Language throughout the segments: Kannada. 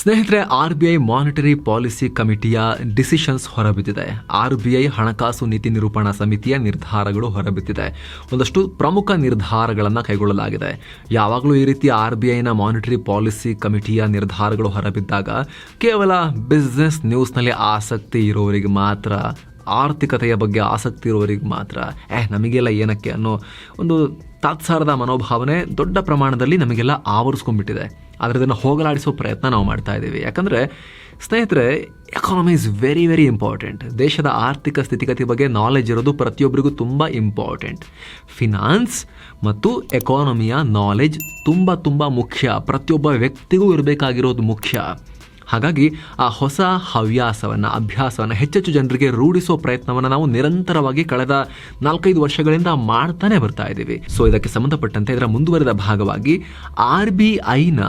ಸ್ನೇಹಿತರೆ, R B I monetary policy ಕಮಿಟಿಯ decisions ಹೊರಬಿದ್ದಿದೆ. ಆರ್ ಬಿ ಐ ಹಣಕಾಸು ನೀತಿ ನಿರೂಪಣಾ ಸಮಿತಿಯ ನಿರ್ಧಾರಗಳು ಹೊರಬಿದ್ದಿದೆ. ಒಂದಷ್ಟು ಪ್ರಮುಖ ನಿರ್ಧಾರಗಳನ್ನು ಕೈಗೊಳ್ಳಲಾಗಿದೆ. ಯಾವಾಗಲೂ ಈ ರೀತಿ ಆರ್ ಬಿ ಐನ ಮಾನಿಟರಿ ಪಾಲಿಸಿ ಕಮಿಟಿಯ ನಿರ್ಧಾರಗಳು ಹೊರಬಿದ್ದಾಗ ಕೇವಲ ಬಿಸ್ನೆಸ್ ನ್ಯೂಸ್ನಲ್ಲಿ ಆಸಕ್ತಿ ಇರೋರಿಗೆ ಮಾತ್ರ, ಆರ್ಥಿಕತೆಯ ಬಗ್ಗೆ ಆಸಕ್ತಿ ಇರುವವರಿಗೆ ಮಾತ್ರ, ಏ, ನಮಗೆಲ್ಲ ಏನಕ್ಕೆ? ಅನ್ನೋ ಒಂದು ತಾತ್ಸಾರದ ಮನೋಭಾವನೆ ದೊಡ್ಡ ಪ್ರಮಾಣದಲ್ಲಿ ನಮಗೆಲ್ಲ ಆವರಿಸ್ಕೊಂಡ್ಬಿಟ್ಟಿದೆ. ಆದರೆ ಅದನ್ನು ಹೋಗಲಾಡಿಸೋ ಪ್ರಯತ್ನ ನಾವು ಮಾಡ್ತಾ ಇದ್ದೀವಿ. ಯಾಕಂದರೆ, ಸ್ನೇಹಿತರೆ economy is very very important ದೇಶದ ಆರ್ಥಿಕ ಸ್ಥಿತಿಗತಿ ಬಗ್ಗೆ ನಾಲೆಜ್ ಇರೋದು ಪ್ರತಿಯೊಬ್ಬರಿಗೂ ತುಂಬ ಇಂಪಾರ್ಟೆಂಟ್ ಫಿನಾನ್ಸ್ ಮತ್ತು ಎಕಾನಮಿಯ ನಾಲೆಜ್ ತುಂಬ ತುಂಬ ಮುಖ್ಯ. ಪ್ರತಿಯೊಬ್ಬ ವ್ಯಕ್ತಿಗೂ ಇರಬೇಕಾಗಿರೋದು ಮುಖ್ಯ. ಹಾಗಾಗಿ ಆ ಹೊಸ ಹವ್ಯಾಸವನ್ನು, ಅಭ್ಯಾಸವನ್ನು ಹೆಚ್ಚೆಚ್ಚು ಜನರಿಗೆ ರೂಢಿಸೋ ಪ್ರಯತ್ನವನ್ನು ನಾವು ನಿರಂತರವಾಗಿ ಕಳೆದ ನಾಲ್ಕೈದು ವರ್ಷಗಳಿಂದ ಮಾಡ್ತಾನೆ ಬರ್ತಾ ಇದ್ದೀವಿ. ಸೊ ಇದಕ್ಕೆ ಸಂಬಂಧಪಟ್ಟಂತೆ ಇದರ ಮುಂದುವರೆದ ಭಾಗವಾಗಿ ಆರ್ ಬಿ ಐನ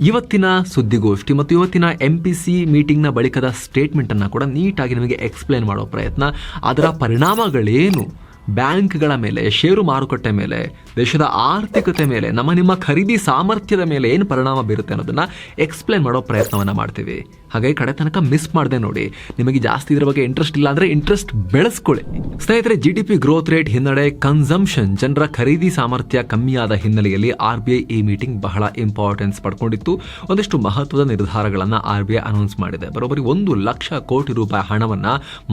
ಇವತ್ತಿನ ಸುದ್ದಿಗೋಷ್ಠಿ ಮತ್ತು ಇವತ್ತಿನ ಎಂ ಪಿ ಸಿ ಮೀಟಿಂಗ್ನ ಬಳಿಕದ ಸ್ಟೇಟ್ಮೆಂಟನ್ನು ಕೂಡ ನೀಟಾಗಿ ನಿಮಗೆ ಎಕ್ಸ್ಪ್ಲೇನ್ ಮಾಡೋ ಪ್ರಯತ್ನ. ಅದರ ಪರಿಣಾಮಗಳೇನು? ಬ್ಯಾಂಕ್ಗಳ ಮೇಲೆ, ಷೇರು ಮಾರುಕಟ್ಟೆ ಮೇಲೆ, ದೇಶದ ಆರ್ಥಿಕತೆ ಮೇಲೆ, ನಮ್ಮ ನಿಮ್ಮ ಖರೀದಿ ಸಾಮರ್ಥ್ಯದ ಮೇಲೆ ಏನು ಪರಿಣಾಮ ಬೀರುತ್ತೆ ಅನ್ನೋದನ್ನ ಎಕ್ಸ್ಪ್ಲೇನ್ ಮಾಡೋ ಪ್ರಯತ್ನವನ್ನು ಮಾಡ್ತೀವಿ. ಹಾಗಾಗಿ ಕಡೆ ತನಕ ಮಿಸ್ ಮಾಡದೆ ನೋಡಿ. ನಿಮಗೆ ಜಾಸ್ತಿ ಇದ್ರ ಬಗ್ಗೆ ಇಂಟ್ರೆಸ್ಟ್ ಇಲ್ಲ ಅಂದ್ರೆ ಇಂಟ್ರೆಸ್ಟ್ ಬೆಳೆಸ್ಕೊಳ್ಳಿ. ಸ್ನೇಹಿತರೆ G D P growth rate ಹಿನ್ನಡೆ ಕನ್ಸಂಪ್ಷನ್ ಜನರ ಖರೀದಿ ಸಾಮರ್ಥ್ಯ ಕಮ್ಮಿಯಾದ ಹಿನ್ನೆಲೆಯಲ್ಲಿ ಆರ್ ಬಿ ಐ ಈ ಮೀಟಿಂಗ್ ಬಹಳ ಇಂಪಾರ್ಟೆನ್ಸ್ ಪಡ್ಕೊಂಡಿತ್ತು. ಒಂದಿಷ್ಟು ಮಹತ್ವದ ನಿರ್ಧಾರಗಳನ್ನು ಆರ್ ಬಿ ಐ ಅನೌನ್ಸ್ ಮಾಡಿದೆ. ಬರೋಬ್ಬರಿ ಒಂದು ಲಕ್ಷ ಕೋಟಿ ರೂಪಾಯಿ ಹಣವನ್ನ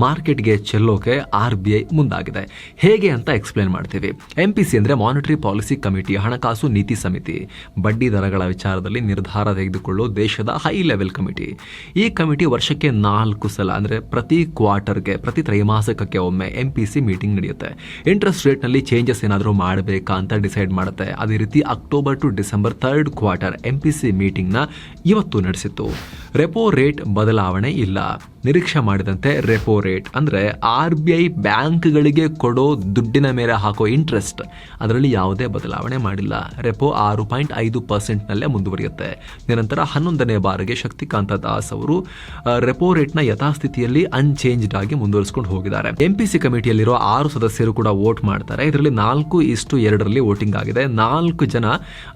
ಮಾರ್ಕೆಟ್ಗೆ ಚೆಲ್ಲೋಕೆ ಆರ್ ಬಿ ಐ ಮುಂದಾಗಿದೆ. ಹೇಗೆ ಅಂತ ಎಕ್ಸ್ಪ್ಲೇನ್ ಮಾಡ್ತೀವಿ. ಎಂ ಪಿ ಸಿ ಅಂದರೆ ಮಾನಿಟರಿ ಪಾಲಿಸಿ ಕಮಿಟಿ ಹಣಕಾಸು ನೀತಿ ಸಮಿತಿ. ಬಡ್ಡಿ ದರಗಳ ವಿಚಾರದಲ್ಲಿ ನಿರ್ಧಾರ ತೆಗೆದುಕೊಳ್ಳೋ ದೇಶದ ಹೈ ಲೆವೆಲ್ ಕಮಿಟಿ ಈ ಕಮಿಟಿ ವರ್ಷಕ್ಕೆ ನಾಲ್ಕು ಸಲ, ಅಂದರೆ ಪ್ರತಿ ಕ್ವಾರ್ಟರ್ಗೆ, ಪ್ರತಿ ತ್ರೈಮಾಸಿಕಕ್ಕೆ ಒಮ್ಮೆ ಎಂ ಪಿ ಸಿ ಮೀಟಿಂಗ್ ನಡೆಯುತ್ತೆ. ಇಂಟ್ರೆಸ್ಟ್ ರೇಟ್ನಲ್ಲಿ ಚೇಂಜಸ್ ಏನಾದರೂ ಮಾಡಬೇಕಾ ಅಂತ ಡಿಸೈಡ್ ಮಾಡುತ್ತೆ. ಅದೇ ರೀತಿ October to December third quarter M P C ಮೀಟಿಂಗ್ನ ಇವತ್ತು ನಡೆಸಿತ್ತು. ರೆಪೋ ರೇಟ್ ಬದಲಾವಣೆ ಇಲ್ಲ. ನಿರೀಕ್ಷೆ ಮಾಡಿದಂತೆ ರೆಪೋ ರೇಟ್ ಅಂದರೆ ಆರ್ ಬಿ ಐ ಬ್ಯಾಂಕ್ಗಳಿಗೆ ಕೊಡೋ ದುಡ್ಡಿನ ಮೇಲೆ ಹಾಕೋ ಇಂಟ್ರೆಸ್ಟ್ ಅದರಲ್ಲಿ ಯಾವುದೇ ಬದಲಾವಣೆ ಮಾಡಿಲ್ಲ. ರೆಪೋ ಆರು ಪಾಯಿಂಟ್ ಐದು ಪರ್ಸೆಂಟ್ನಲ್ಲೇ ಮುಂದುವರಿಯುತ್ತೆ. ನಿರಂತರ ಹನ್ನೊಂದನೇ ಬಾರಿಗೆ ಶಕ್ತಿಕಾಂತ ದಾಸ್ ಅವರು ರೆಪೋ ರೇಟ್ನ ಯಥಾಸ್ಥಿತಿಯಲ್ಲಿ ಅನ್ಚೇಂಜ್ಡ್ ಆಗಿ ಮುಂದುವರಿಸಿಕೊಂಡು ಹೋಗಿದ್ದಾರೆ. ಎಂ ಪಿ ಸಿ ಕಮಿಟಿಯಲ್ಲಿರೋ ಆರು ಸದಸ್ಯರು ಕೂಡ ವೋಟ್ ಮಾಡ್ತಾರೆ. ಇದರಲ್ಲಿ ನಾಲ್ಕು ಇಷ್ಟು ಎರಡರಲ್ಲಿ ವೋಟಿಂಗ್ ಆಗಿದೆ. ನಾಲ್ಕು ಜನ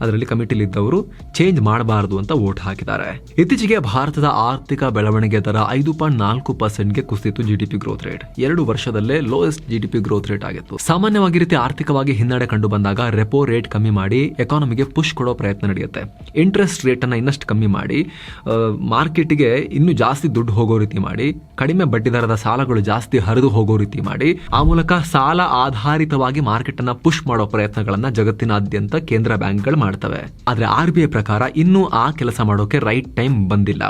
ಅದರಲ್ಲಿ ಕಮಿಟಿಲಿದ್ದವರು ಚೇಂಜ್ ಮಾಡಬಾರದು ಅಂತ ವೋಟ್ ಹಾಕಿದ್ದಾರೆ. ಇತ್ತೀಚೆಗೆ ಭಾರತದ ಆರ್ಥಿಕ ಬೆಳವಣಿಗೆ ದರ ಐದು ಪಾಯಿಂಟ್ ನಾಲ್ಕು ಪರ್ಸೆಂಟ್ಗೆ ಕುಸಿತು ಜಿಡಿಪಿ ಗ್ರೋತ್ ರೇಟ್ ಎರಡು ವರ್ಷದಲ್ಲೇ ಲೋಯೆಸ್ಟ್ ಜಿಡಿಪಿ ಗ್ರೋತ್ ರೇಟ್ ಆಗಿತ್ತು. ಸಾಮಾನ್ಯವಾಗಿ ರೀತಿ ಆರ್ಥಿಕವಾಗಿ ಹಿನ್ನಡೆ ಕಂಡು ಬಂದಾಗ ರೆಪೋ ರೇಟ್ ಕಮ್ಮಿ ಮಾಡಿ ಎಕಾನಮಿಗೆ ಪುಷ್ ಕೊಡೋ ಪ್ರಯತ್ನ ನಡೆಯುತ್ತೆ. ಇಂಟ್ರೆಸ್ಟ್ ರೇಟ್ ಅನ್ನ ಇನ್ನಷ್ಟು ಕಮ್ಮಿ ಮಾಡಿ ಮಾರ್ಕೆಟ್ಗೆ ಇನ್ನೂ ಜಾಸ್ತಿ ದುಡ್ಡು ಹೋಗೋ ರೀತಿ ಮಾಡಿ, ಕಡಿಮೆ ಬಡ್ಡಿ ದರದ ಸಾಲಗಳು ಜಾಸ್ತಿ ಹರಿದು ಹೋಗೋ ರೀತಿ ಮಾಡಿ, ಆ ಮೂಲಕ ಸಾಲ ಆಧಾರಿತವಾಗಿ ಮಾರ್ಕೆಟ್ ಅನ್ನ ಪುಷ್ ಮಾಡೋ ಪ್ರಯತ್ನಗಳನ್ನ ಜಗತ್ತಿನಾದ್ಯಂತ ಕೇಂದ್ರ ಬ್ಯಾಂಕ್ಗಳು ಮಾಡ್ತವೆ. ಆದ್ರೆ ಆರ್ ಬಿ ಐ ಪ್ರಕಾರ ಇನ್ನೂ ಆ ಕೆಲಸ ಮಾಡೋಕೆ ರೈಟ್ ಟೈಮ್ ಬಂದಿಲ್ಲ.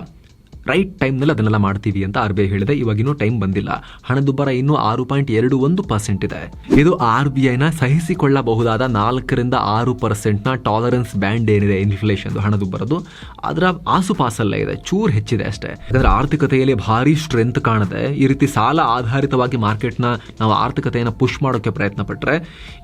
ರೈಟ್ ಟೈಮ್ನಲ್ಲಿ ಅದನ್ನೆಲ್ಲ ಮಾಡ್ತೀವಿ ಅಂತ ಆರ್ ಬಿ ಐ ಹೇಳಿದೆ. ಇವಾಗಿನ್ನೂ ಟೈಮ್ ಬಂದಿಲ್ಲ. ಹಣದುಬ್ಬರ ಇನ್ನೂ ಆರು ಪಾಯಿಂಟ್ ಎರಡು ಒಂದು ಪರ್ಸೆಂಟ್ ಇದೆ. ಇದು ಆರ್ ಬಿ ಐನ ಸಹಿಸಿಕೊಳ್ಳಬಹುದಾದ ನಾಲ್ಕರಿಂದ ಆರು ಪರ್ಸೆಂಟ್ನ ಟಾಲರೆನ್ಸ್ ಬ್ಯಾಂಡ್ ಏನಿದೆ ಇನ್ಫ್ಲೇಷನ್ ಹಣದುಬ್ಬರದು ಅದರ ಆಸುಪಾಸಲ್ಲೇ ಇದೆ. ಚೂರ್ ಹೆಚ್ಚಿದೆ ಅಷ್ಟೇ. ಯಾಕಂದ್ರೆ ಆರ್ಥಿಕತೆಯಲ್ಲಿ ಭಾರಿ ಸ್ಟ್ರೆಂತ್ ಕಾಣದೆ ಈ ರೀತಿ ಸಾಲ ಆಧಾರಿತವಾಗಿ ಮಾರ್ಕೆಟ್ನ ನಾವು ಆರ್ಥಿಕತೆಯನ್ನು ಪುಷ್ ಮಾಡೋಕೆ ಪ್ರಯತ್ನ ಪಟ್ಟರೆ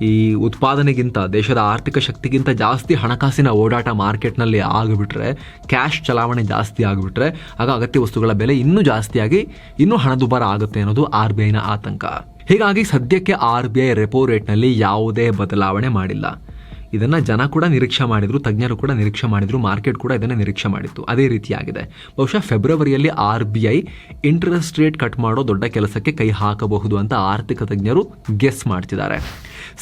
ಈ ಉತ್ಪಾದನೆಗಿಂತ, ದೇಶದ ಆರ್ಥಿಕ ಶಕ್ತಿಗಿಂತ ಜಾಸ್ತಿ ಹಣಕಾಸಿನ ಓಡಾಟ ಮಾರ್ಕೆಟ್ನಲ್ಲಿ ಆಗಿಬಿಟ್ರೆ, ಕ್ಯಾಶ್ ಚಲಾವಣೆ ಜಾಸ್ತಿ ಆಗಿಬಿಟ್ರೆ, ಆಗ ಅಗತ್ಯ ವಸ್ತುಗಳ ಬೆಲೆ ಇನ್ನೂ ಜಾಸ್ತಿಯಾಗಿ ಇನ್ನೂ ಹಣದುಬ್ಬರ ಆಗುತ್ತೆ ಅನ್ನೋದು ಆರ್ ಬಿ ಐನ ಆತಂಕ. ಹೀಗಾಗಿ ಸದ್ಯಕ್ಕೆ ಆರ್ ಬಿ ಐ ರೆಪೋ ರೇಟ್ನಲ್ಲಿ ಯಾವುದೇ ಬದಲಾವಣೆ ಮಾಡಿಲ್ಲ. ಇದನ್ನ ಜನ ಕೂಡ ನಿರೀಕ್ಷೆ ಮಾಡಿದ್ರು, ತಜ್ಞರು ಕೂಡ ನಿರೀಕ್ಷೆ ಮಾಡಿದ್ರು, ಮಾರ್ಕೆಟ್ ಕೂಡ ಇದನ್ನ ನಿರೀಕ್ಷೆ ಮಾಡಿತ್ತು. ಅದೇ ರೀತಿಯಾಗಿದೆ. ಬಹುಶಃ ಫೆಬ್ರವರಿಯಲ್ಲಿ R B I interest rate cut ಮಾಡೋ ದೊಡ್ಡ ಕೆಲಸಕ್ಕೆ ಕೈ ಹಾಕಬಹುದು ಅಂತ ಆರ್ಥಿಕ ತಜ್ಞರು ಗೆಸ್ ಮಾಡ್ತಿದ್ದಾರೆ.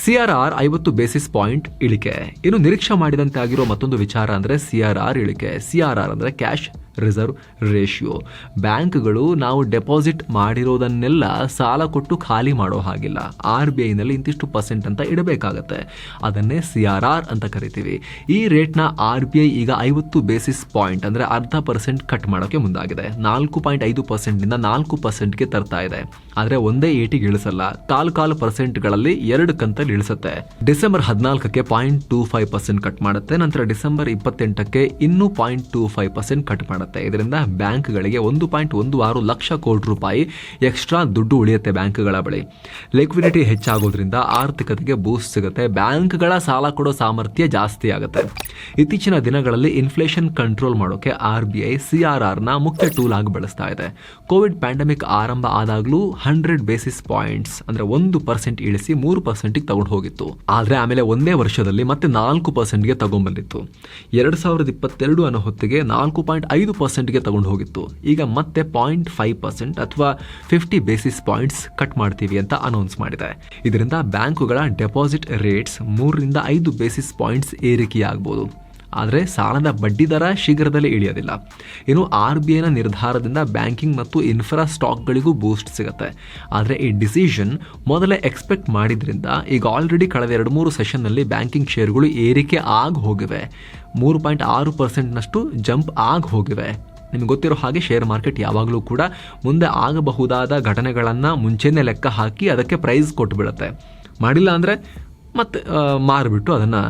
ಸಿ ಆರ್ ಆರ್ ಐವತ್ತು ಬೇಸಿಸ್ ಪಾಯಿಂಟ್ ಇಳಿಕೆ. ಇನ್ನು ನಿರೀಕ್ಷೆ ಮಾಡಿದಂತೆ ಆಗಿರೋ ಮತ್ತೊಂದು ವಿಚಾರ ಅಂದ್ರೆ ಸಿಆರ್ಆರ್ ಆರ್ ಆರ್ ಇಳಿಕೆ. ಸಿಆರ್ಆರ್ ಆರ್ ಆರ್ ಅಂದ್ರೆ ಕ್ಯಾಶ್ ರಿಸರ್ವ್ ರೇಷಿಯೋ ಬ್ಯಾಂಕ್ಗಳು ನಾವು ಡೆಪಾಸಿಟ್ ಮಾಡಿರೋದನ್ನೆಲ್ಲ ಸಾಲ ಕೊಟ್ಟು ಖಾಲಿ ಮಾಡೋ ಹಾಗಿಲ್ಲ. ಆರ್ ಬಿ ಐನಲ್ಲಿ ಇಂತಿಷ್ಟು ಪರ್ಸೆಂಟ್ ಅಂತ ಇಡಬೇಕಾಗತ್ತೆ. ಅದನ್ನೇ ಸಿ ಆರ್ ಆರ್ ಅಂತ ಕರಿತೀವಿ. ಈ ರೇಟ್ನ ಆರ್ ಬಿ ಐ ಈಗ ಐವತ್ತು ಬೇಸಿಸ್ ಪಾಯಿಂಟ್ ಅಂದರೆ ಅರ್ಧ ಪರ್ಸೆಂಟ್ ಕಟ್ ಮಾಡೋಕ್ಕೆ ಮುಂದಾಗಿದೆ. ನಾಲ್ಕು ಪಾಯಿಂಟ್ ಐದು ಪರ್ಸೆಂಟ್ನಿಂದ ನಾಲ್ಕು ಪರ್ಸೆಂಟ್ಗೆ ತರ್ತಾ ಇದೆ. ಆದರೆ ಒಂದೇ ಏಟಿಗೆ ಇಳಿಸಲ್ಲ, ಕಾಲು ಕಾಲು ಪರ್ಸೆಂಟ್ಗಳಲ್ಲಿ ಎರಡು ಕಂತಲ್ಲಿ ಇಳಿಸುತ್ತೆ. December ಹದಿನಾಲ್ಕಕ್ಕೆ point two five percent cut ಮಾಡುತ್ತೆ, ನಂತರ ಡಿಸೆಂಬರ್ ಇಪ್ಪತ್ತೆಂಟಕ್ಕೆ ಇನ್ನೂ point two five percent cut ಮಾಡುತ್ತೆ. ಇದರಿಂದ ಬ್ಯಾಂಕ್ಗಳಿಗೆ ಒಂದು ಪಾಯಿಂಟ್ ಒಂದು ಆರು ಲಕ್ಷ ಕೋಟಿ ರೂಪಾಯಿ ಎಕ್ಸ್ಟ್ರಾ ದುಡ್ಡು ಉಳಿಯುತ್ತೆ ಬ್ಯಾಂಕ್ಗಳ ಬಳಿ. ಲಿಕ್ವಿಡಿಟಿ ಹೆಚ್ಚಾಗೋದ್ರಿಂದ ಆರ್ಥಿಕತೆಗೆ ಬೂಸ್ಟ್ ಸಿಗುತ್ತೆ, ಬ್ಯಾಂಕ್ಗಳ ಸಾಲ ಕೊಡೋ ಸಾಮರ್ಥ್ಯ ಜಾಸ್ತಿ ಆಗುತ್ತೆ. ಇತ್ತೀಚಿನ ದಿನಗಳಲ್ಲಿ ಇನ್ಫ್ಲೇಷನ್ ಕಂಟ್ರೋಲ್ ಮಾಡೋಕೆ R B I, C R ಆರ್ನ ಮುಖ್ಯ ಟೂಲ್ ಆಗಿ ಬಳಸ್ತಾ ಇದೆ. ಕೋವಿಡ್ ಪ್ಯಾಂಡಮಿಕ್ ಆರಂಭ ಆದಾಗಲೂ ಹಂಡ್ರೆಡ್ ಬೇಸಿಸ್ ಪಾಯಿಂಟ್ಸ್ ಅಂದ್ರೆ ಒಂದು ಪರ್ಸೆಂಟ್ ಇಳಿಸಿ ಮೂರು ಪರ್ಸೆಂಟಿಗೆ ತಗೊಂಡು ಹೋಗಿತ್ತು. ಆದರೆ ಆಮೇಲೆ ಒಂದೇ ವರ್ಷದಲ್ಲಿ ಮತ್ತೆ ನಾಲ್ಕು ಪರ್ಸೆಂಟ್ಗೆ ತಗೊಂಡ್ಬಂದಿತ್ತು ಎರಡು ಸಾವಿರದ ಇಪ್ಪತ್ತೆರಡು ಅನ್ನೋ ಹೊತ್ತಿಗೆ ನಾಲ್ಕು ಪಾಯಿಂಟ್ ಐದು ಪರ್ಸೆಂಟ್ಗೆ ತಗೊಂಡು ಹೋಗಿತ್ತು. ಈಗ ಮತ್ತೆ ಪಾಯಿಂಟ್ ಫೈವ್ ಪರ್ಸೆಂಟ್ ಅಥವಾ ಫಿಫ್ಟಿ ಬೇಸಿಸ್ ಪಾಯಿಂಟ್ಸ್ ಕಟ್ ಮಾಡ್ತೀವಿ ಅಂತ ಅನೌನ್ಸ್ ಮಾಡಿದೆ. ಇದರಿಂದ ಬ್ಯಾಂಕುಗಳ ಡೆಪಾಸಿಟ್ ರೇಟ್ಸ್ ಮೂರರಿಂದ ಐದು ಬೇಸಿಸ್ ಪಾಯಿಂಟ್ಸ್ ಏರಿಕೆಯಾಗಬಹುದು ಆದರೆ ಸಾಲದ ಬಡ್ಡಿ ದರ ಶೀಘ್ರದಲ್ಲೇ ಇಳಿಯೋದಿಲ್ಲ. ಇನ್ನು ಆರ್ ಬಿ ಐನ ನಿರ್ಧಾರದಿಂದ ಬ್ಯಾಂಕಿಂಗ್ ಮತ್ತು ಇನ್ಫ್ರಾ ಸ್ಟಾಕ್ಗಳಿಗೂ ಬೂಸ್ಟ್ ಸಿಗುತ್ತೆ. ಆದರೆ ಈ ಡಿಸಿಷನ್ ಮೊದಲೇ ಎಕ್ಸ್ಪೆಕ್ಟ್ ಮಾಡಿದ್ರಿಂದ ಈಗ ಆಲ್ರೆಡಿ ಕಳೆದ ಎರಡು ಮೂರು ಸೆಷನ್ನಲ್ಲಿ ಬ್ಯಾಂಕಿಂಗ್ ಶೇರ್ಗಳು ಏರಿಕೆ ಆಗಿ ಹೋಗಿವೆ. ಮೂರು ಪಾಯಿಂಟ್ ಆರು ಪರ್ಸೆಂಟ್ನಷ್ಟು ಜಂಪ್ ಆಗಿ ಹೋಗಿವೆ. ನಿಮ್ಗೆ ಗೊತ್ತಿರೋ ಹಾಗೆ ಶೇರ್ ಮಾರ್ಕೆಟ್ ಯಾವಾಗಲೂ ಕೂಡ ಮುಂದೆ ಆಗಬಹುದಾದ ಘಟನೆಗಳನ್ನು ಮುಂಚೆನೇ ಲೆಕ್ಕ ಹಾಕಿ ಅದಕ್ಕೆ ಪ್ರೈಸ್ ಕೊಟ್ಟುಬಿಡುತ್ತೆ ಮಾಡಿಲ್ಲ ಅಂದರೆ ಮತ್ತೆ ಮಾರಿಬಿಟ್ಟು ಮಾರ್ಬಿಟ್ಟು ಅದನ್ನು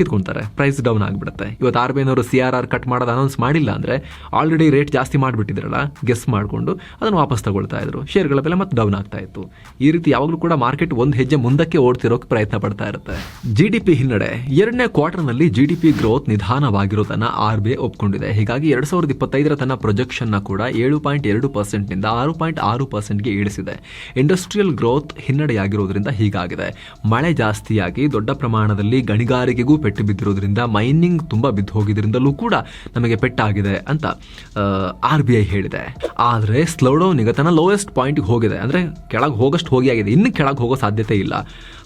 ಕಿತ್ಕೊಳ್ತಾರೆ ಪ್ರೈಸ್ ಡೌನ್ ಆಗಿಬಿಡುತ್ತೆ. ಇವತ್ತು ಆರ್ ಬಿ ಐನವರು ಸಿ ಆರ್ ಆರ್ ಕಟ್ ಮಾಡೋದು ಅನೌನ್ಸ್ ಮಾಡಿಲ್ಲ ಅಂದರೆ ಆಲ್ರೆಡಿ ರೇಟ್ ಜಾಸ್ತಿ ಮಾಡಿಬಿಟ್ಟಿದ್ರಲ್ಲ ಗೆಸ್ ಮಾಡಿಕೊಂಡು ಅದನ್ನು ವಾಪಸ್ ತಗೊಳ್ತಾ ಇದ್ರು. ಶೇರ್ಗಳ ಬೆಲೆ ಮತ್ತೆ ಡೌನ್ ಆಗ್ತಾ ಇತ್ತು. ಈ ರೀತಿ ಯಾವಾಗಲೂ ಕೂಡ ಮಾರ್ಕೆಟ್ ಒಂದು ಹೆಜ್ಜೆ ಮುಂದಕ್ಕೆ ಓಡ್ತಿರೋಕೆ ಪ್ರಯತ್ನ ಪಡ್ತಾ ಇರುತ್ತೆ. ಜಿ ಡಿ ಪಿ ಹಿನ್ನಡೆ, ಎರಡನೇ ಕ್ವಾರ್ಟರ್ನಲ್ಲಿ ಜಿ ಡಿ ಪಿ ಗ್ರೋತ್ ನಿಧಾನವಾಗಿರೋದನ್ನ ಆರ್ ಬಿ ಐ ಒಪ್ಕೊಂಡಿದೆ. ಹೀಗಾಗಿ ಎರಡ್ ಸಾವಿರದ ಇಪ್ಪತ್ತೈದರ ತನ್ನ ಪ್ರೊಜೆಕ್ಷನ್ನ ಕೂಡ ಏಳು ಪಾಯಿಂಟ್ ಎರಡು ಪರ್ಸೆಂಟ್ನಿಂದ ಆರು ಪಾಯಿಂಟ್ ಆರು ಪರ್ಸೆಂಟ್ಗೆ ಇಳಿಸಿದೆ. Industrial growth ಹಿನ್ನಡೆಯಾಗಿರೋದ್ರಿಂದ ಹೀಗಾಗಿದೆ. ಮಳೆ ಜಾಸ್ತಿಯಾಗಿ ದೊಡ್ಡ ಪ್ರಮಾಣದಲ್ಲಿ ಗಣಿಗಾರಿಕೆಗೂ ಪೆಟ್ಟು ಬಿದ್ದಿರೋದ್ರಿಂದ ಮೈನಿಂಗ್ ತುಂಬಾ ಬಿದ್ದು ಹೋಗಿದ್ರಿಂದಲೂ ಕೂಡ ನಮಗೆ ಪೆಟ್ಟಾಗಿದೆ ಅಂತ ಆರ್ ಬಿ ಐ ಹೇಳಿದೆ. ಆದರೆ ಸ್ಲೋಡೌನ್ ಈಗ ತನ್ನ ಲೋಯೆಸ್ಟ್ ಪಾಯಿಂಟ್ಗೆ ಹೋಗಿದೆ. ಅಂದರೆ ಕೆಳಗೆ ಹೋಗಷ್ಟು ಹೋಗಿ ಆಗಿದೆ. ಇನ್ನು ಕೆಳಗೆ ಹೋಗೋ ಸಾಧ್ಯತೆ ಇಲ್ಲ.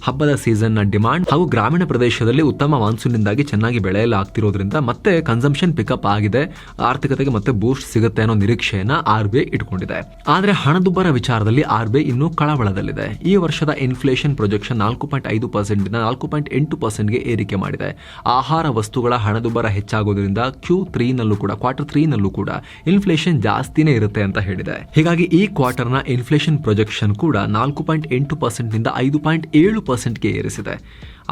ಹಬ್ಬದ ಸೀಸನ್ನ ಡಿಮಾಂಡ್ ಹಾಗೂ ಗ್ರಾಮೀಣ ಪ್ರದೇಶದಲ್ಲಿ ಉತ್ತಮ ಮಾನ್ಸೂನ್ನಿಂದಾಗಿ ಚೆನ್ನಾಗಿ ಬೆಳೆಯಲು ಆಗ್ತಿರೋದ್ರಿಂದ ಮತ್ತೆ ಕನ್ಸಂಪ್ಷನ್ ಪಿಕಪ್ ಆಗಿದೆ. ಆರ್ಥಿಕತೆಗೆ ಮತ್ತೆ ಬೂಸ್ಟ್ ಸಿಗುತ್ತೆ ಅನ್ನೋ ನಿರೀಕ್ಷೆಯನ್ನ ಆರ್ ಬಿ ಐ ಇಟ್ಕೊಂಡಿದೆ. ಆದರೆ ಹಣದುಬ್ಬರ ವಿಚಾರದಲ್ಲಿ ಆರ್ ಬಿ ಐ ಇನ್ನೂ ಕಳವಳದಲ್ಲಿದೆ. ಈ ವರ್ಷದ ಇನ್ಫ್ಲೇಷನ್ ಪ್ರೊಜೆಕ್ಷನ್ ನಾಲ್ಕು ಪಾಯಿಂಟ್ ಐದು ಪರ್ಸೆಂಟ್ ನಾಲ್ಕು ಪಾಯಿಂಟ್ ಎಂಟು ಪರ್ಸೆಂಟ್ಗೆ ಏರಿಕೆ ಮಾಡಿದೆ. ಆಹಾರ ವಸ್ತುಗಳ ಹಣದುಬ್ಬರ ಹೆಚ್ಚಾಗೋದ್ರಿಂದ ಕ್ಯೂ ತ್ರೀನಲ್ಲೂ ಕೂಡ ಕ್ವಾರ್ಟರ್ ತ್ರೀನಲ್ಲೂ ಕೂಡ ಇನ್ಫ್ಲೇಷನ್ ಜಾಸ್ತಿನೇ ಇರುತ್ತೆ ಅಂತ ಹೇಳಿದೆ. ಹೀಗಾಗಿ ಈ ಕ್ವಾರ್ಟರ್ನ ಇನ್ಫ್ಲೇಷನ್ ಪ್ರೊಜೆಕ್ಷನ್ ಕೂಡ ನಾಲ್ಕು ಪಾಯಿಂಟ್ ಎಂಟು ಪರ್ಸೆಂಟ್ನಿಂದ ಐದು ಪಾಯಿಂಟ್ ಏಳು ಪರ್ಸೆಂಟ್ಗೆ ಏರಿಸಿದೆ.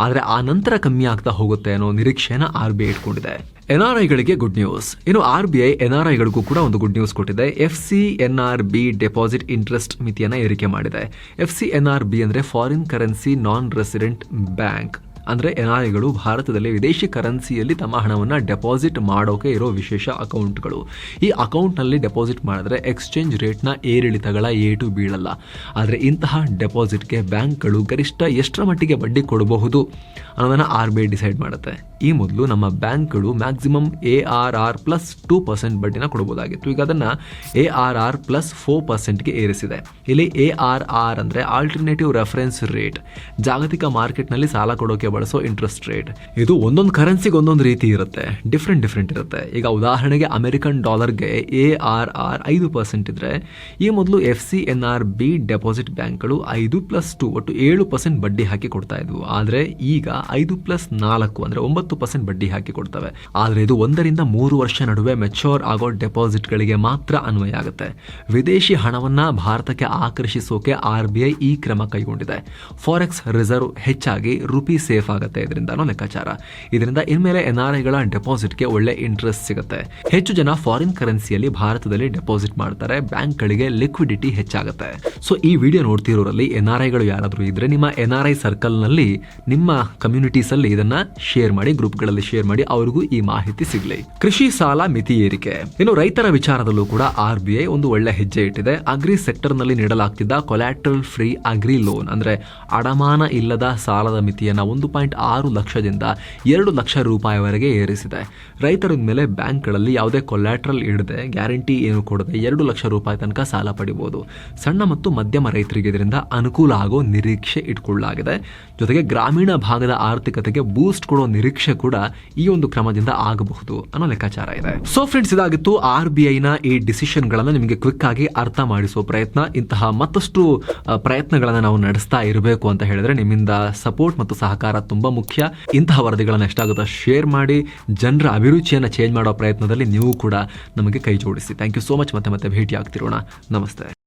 ಆದರೆ ಆ ನಂತರ ಕಮ್ಮಿ ಆಗ್ತಾ ಹೋಗುತ್ತೆ ಅನ್ನೋ ನಿರೀಕ್ಷೆನ ಆರ್ ಬಿ ಐ ಇಟ್ಕೊಂಡಿದೆ. ಎನ್ ಆರ್ ಐಗಳಿಗೆ ಗುಡ್ ನ್ಯೂಸ್ ಇನ್ನು R B I N R ಐಗಳಿಗೂ ಕೂಡ ಒಂದು ಗುಡ್ ನ್ಯೂಸ್ ಕೊಟ್ಟಿದೆ. F C N R B deposit interest ಮಿತಿಯನ್ನು ಏರಿಕೆ ಮಾಡಿದೆ. F C N R B ಅಂದರೆ foreign currency non resident bank ಅಂದರೆ ಎನ್ ಆರ್ ಐಗಳು ಭಾರತದಲ್ಲಿ ವಿದೇಶಿ ಕರೆನ್ಸಿಯಲ್ಲಿ ತಮ್ಮ ಹಣವನ್ನು ಡೆಪಾಸಿಟ್ ಮಾಡೋಕೆ ಇರೋ ವಿಶೇಷ ಅಕೌಂಟ್ಗಳು. ಈ ಅಕೌಂಟ್ನಲ್ಲಿ ಡೆಪಾಸಿಟ್ ಮಾಡಿದ್ರೆ ಎಕ್ಸ್ಚೇಂಜ್ ರೇಟ್ನ ಏರಿಳಿತಗಳ ಏಟು ಬೀಳಲ್ಲ. ಆದರೆ ಇಂತಹ ಡೆಪಾಸಿಟ್ಗೆ ಬ್ಯಾಂಕ್ಗಳು ಗರಿಷ್ಠ ಎಷ್ಟರ ಮಟ್ಟಿಗೆ ಬಡ್ಡಿ ಕೊಡಬಹುದು ಅನ್ನೋದನ್ನು ಆರ್ ಬಿ ಐ ಡಿಸೈಡ್ ಮಾಡುತ್ತೆ. ಈ ಮೊದಲು ನಮ್ಮ ಬ್ಯಾಂಕ್ಗಳು maximum A R R plus two percent ಬಡ್ಡಿನ ಕೊಡಬಹುದಾಗಿತ್ತು ಈಗ ಅದನ್ನು A R R plus four ಪರ್ಸೆಂಟ್ಗೆ ಏರಿಸಿದೆ. ಇಲ್ಲಿ ಎ ಆರ್ ಆರ್ ಅಂದರೆ ಆಲ್ಟರ್ನೇಟಿವ್ ರೆಫರೆನ್ಸ್ ರೇಟ್ ಜಾಗತಿಕ ಮಾರ್ಕೆಟ್ನಲ್ಲಿ ಸಾಲ ಕೊಡೋಕೆ ಬಳಸೋ ಇಂಟ್ರೆಸ್ಟ್ ರೇಟ್ ಇದು ಒಂದೊಂದು ಕರೆನ್ಸಿಗೆ ಒಂದೊಂದು ರೀತಿ ಇರುತ್ತೆ ಡಿಫ್ರೆಂಟ್ ಡಿಫ್ರೆಂಟ್ ಇರುತ್ತೆ. ಈಗ ಉದಾಹರಣೆಗೆ ಅಮೆರಿಕನ್ ಡಾಲರ್ಗೆ ಎ ಆರ್ ಆರ್ ಐದು ಪರ್ಸೆಂಟ್ ಇದ್ರೆ, ಈ ಮೊದಲು F C N R B deposit ಬ್ಯಾಂಕ್ಗಳು ಐದು ಪ್ಲಸ್ ಟು ಒಟ್ಟು ಏಳು ಪರ್ಸೆಂಟ್ ಬಡ್ಡಿ ಹಾಕಿ ಕೊಡ್ತಾ ಇದ್ವು. ಆದರೆ ಈಗ ಐದು ಪ್ಲಸ್ ನಾಲ್ಕು ಅಂದರೆ ಒಂಬತ್ತು ಪರ್ಸೆಂಟ್ ಬಡ್ಡಿ ಹಾಕಿ ಕೊಡ್ತವೆ. ಆದರೆ ಇದು ಒಂದರಿಂದ ಮೂರು ವರ್ಷ ನಡುವೆ ಮೆಚ್ಯೂರ್ ಆಗೋ ಡೆಪಾಸಿಟ್ಗಳಿಗೆ ಮಾತ್ರ ಅನ್ವಯ ಆಗುತ್ತೆ. ವಿದೇಶಿ ಹಣವನ್ನ ಭಾರತಕ್ಕೆ ಆಕರ್ಷಿಸೋಕೆ ಆರ್ ಬಿ ಈ ಕ್ರಮ ಕೈಗೊಂಡಿದೆ. ಫಾರೆಕ್ಸ್ ರಿಸರ್ವ್ ಹೆಚ್ಚಾಗಿ ರುಪಿ ಸೇಫ್ ಆಗುತ್ತೆ ಇದರಿಂದ ಲೆಕ್ಕಾಚಾರ. ಇದರಿಂದ ಇನ್ಮೇಲೆ ಎನ್ ಆರ್ ಐಗಳ ಡೆಪಾಸಿಟ್ಗೆ ಒಳ್ಳೆ ಇಂಟ್ರೆಸ್ಟ್ ಸಿಗುತ್ತೆ. ಹೆಚ್ಚು ಜನ ಫಾರಿನ್ ಕರೆನ್ಸಿಯಲ್ಲಿ ಭಾರತದಲ್ಲಿ ಡೆಪಾಸಿಟ್ ಮಾಡ್ತಾರೆ. ಬ್ಯಾಂಕ್ಗಳಿಗೆ ಲಿಕ್ವಿಡಿಟಿ ಹೆಚ್ಚಾಗುತ್ತೆ. ಸೊ ಈ ವಿಡಿಯೋ ನೋಡ್ತಿರೋರಲ್ಲಿ ಎನ್ ಆರ್ ಐಗಳು ಯಾರಾದರೂ ಇದ್ರೆ ನಿಮ್ಮ ಎನ್ ಆರ್ ಐ ಸರ್ಕಲ್ನಲ್ಲಿ ನಿಮ್ಮ ಕಮ್ಯುನಿಟೀಸ್ ಅಲ್ಲಿ ಇದನ್ನ ಶೇರ್ ಮಾಡಿ ಗ್ರೂಪ್ಗಳಲ್ಲಿ ಶೇರ್ ಮಾಡಿ ಅವರಿಗೂ ಈ ಮಾಹಿತಿ ಸಿಗಲಿ. ಕೃಷಿ ಸಾಲ ಮಿತಿ ಏರಿಕೆ. ಇನ್ನು ರೈತರ ವಿಚಾರದಲ್ಲೂ ಕೂಡ ಆರ್ ಬಿ ಒಂದು ಒಳ್ಳೆ ಹೆಜ್ಜೆ ಇಟ್ಟಿದೆ. ಅಗ್ರಿ ಸೆಕ್ಟರ್ನಲ್ಲಿ ನೀಡಲಾಗ್ತಿದ್ದ ಕೊಲ್ಯಾಟ್ರಲ್ ಫ್ರೀ ಅಗ್ರಿ ಲೋನ್ ಅಂದ್ರೆ ಅಡಮಾನ ಇಲ್ಲದ ಸಾಲದ ಮಿತಿಯನ್ನ ಒಂದು ಪಾಯಿಂಟ್ ಆರು ಲಕ್ಷದಿಂದ ಎರಡು ಲಕ್ಷ ರೂಪಾಯಿವರೆಗೆ ಏರಿಸಿದೆ. ರೈತರ ಮೇಲೆ ಬ್ಯಾಂಕ್ಗಳಲ್ಲಿ ಯಾವುದೇ ಕೊಲ್ಯಾಟ್ರಲ್ ಇಡದೆ ಗ್ಯಾರಂಟಿ ಏನು ಕೊಡದೆ ಎರಡು ಲಕ್ಷ ರೂಪಾಯಿ ತನಕ ಸಾಲ ಪಡಿಬಹುದು ಸಣ್ಣ ಮತ್ತು ಮಧ್ಯಮ ರೈತರಿಗೆ ಇದರಿಂದ ಅನುಕೂಲ ಆಗೋ ನಿರೀಕ್ಷೆ ಇಟ್ಕೊಳ್ಳಲಾಗಿದೆ. ಜೊತೆಗೆ ಗ್ರಾಮೀಣ ಭಾಗದ ಆರ್ಥಿಕತೆಗೆ ಬೂಸ್ಟ್ ಕೊಡೋ ನಿರೀಕ್ಷೆ ಕೂಡ ಈ ಒಂದು ಕ್ರಮದಿಂದ ಆಗಬಹುದು ಅನ್ನೋ ಲೆಕ್ಕಾಚಾರ ಇದೆ. ಸೊ ಫ್ರೆಂಡ್ಸ್ ಇದಾಗಿತ್ತು ಆರ್ ಬಿ ಐನ ಈ ಡಿಸಿಷನ್ ಗಳನ್ನ ನಿಮಗೆ ಕ್ವಿಕ್ ಆಗಿ ಅರ್ಥ ಮಾಡಿಸುವ ಪ್ರಯತ್ನ. ಇಂತಹ ಮತ್ತಷ್ಟು ಪ್ರಯತ್ನಗಳನ್ನ ನಾವು ನಡೆಸ್ತಾ ಇರಬೇಕು ಅಂತ ಹೇಳಿದ್ರೆ ನಿಮ್ಮಿಂದ ಸಪೋರ್ಟ್ ಮತ್ತು ಸಹಕಾರ ತುಂಬಾ ಮುಖ್ಯ. ಇಂತಹ ವರದಿಗಳನ್ನ ಎಷ್ಟಾಗುತ್ತೋ ಶೇರ್ ಮಾಡಿ, ಜನರ ಅಭಿರುಚಿಯನ್ನ ಚೇಂಜ್ ಮಾಡೋ ಪ್ರಯತ್ನದಲ್ಲಿ ನೀವು ಕೂಡ ನಮಗೆ ಕೈ ಜೋಡಿಸಿ. ಥ್ಯಾಂಕ್ ಯು ಸೋ ಮಚ್ ಮತ್ತೆ ಮತ್ತೆ ಭೇಟಿ ಆಗ್ತಿರೋಣ ನಮಸ್ತೆ.